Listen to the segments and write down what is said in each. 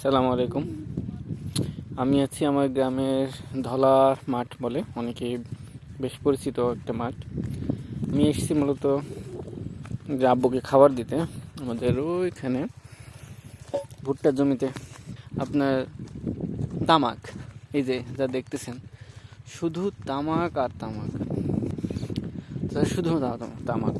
আসসালামু আলাইকুম। আমি আছি আমার গ্রামের ধলা মাঠ বলে, অনেকে বেশ পরিচিত একটা মাঠ। আমি এসেছি মূলত আব্বুকে খাবার দিতে। আমাদের ওইখানে ভুট্টার জমিতে। আপনার তামাক, এই যে যা দেখতেছেন, শুধু তামাক আর তামাক। শুধু তামাক তামাক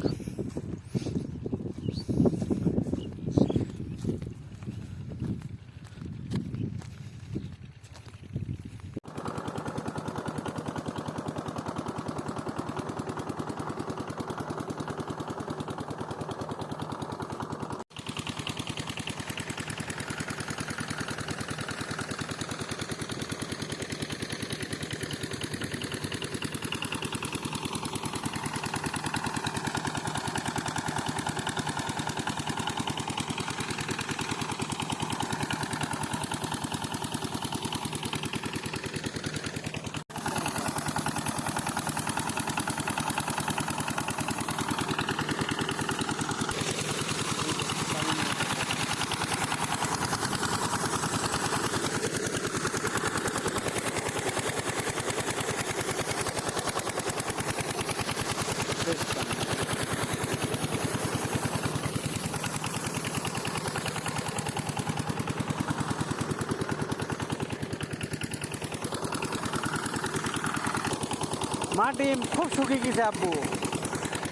মাটি খুব শুকিয়ে গেছে আব্বু।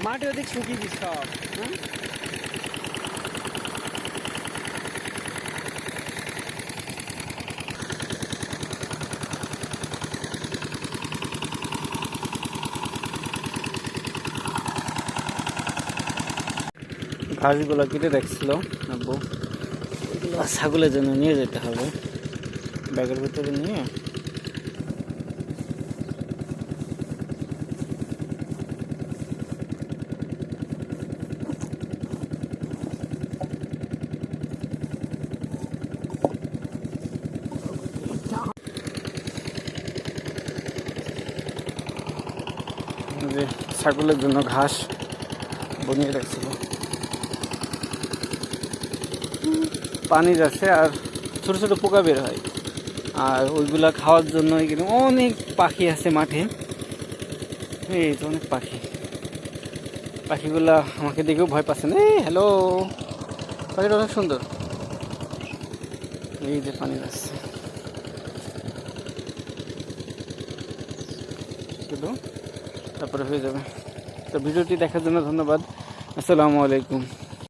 মাটি ওদিক শুকিয়ে গেছে সব? ঘাসগুলো কেটে রাখছিল আব্বু। এগুলো ছাগলের জন্য নিয়ে যেতে হবে। ব্যাগের ভিতরে নিয়ে? যে ছাগলের জন্য ঘাস বনিয়ে রাখছিল। পানি যাচ্ছে আর ছোট ছোট পোকা বের হয়। আর ওইগুলা খাওয়ার জন্য এখানে অনেক পাখি আছে মাঠে। এই তো অনেক পাখি। পাখিগুলা আমাকে দেখেও ভয় পাচ্ছে না। এই হ্যালো পাখিটা অনেক সুন্দর। এই যে পানি যাচ্ছে। তারপরে হয়ে যাবে। তো ভিডিওটি দেখার জন্য ধন্যবাদ। আসসালামু আলাইকুম।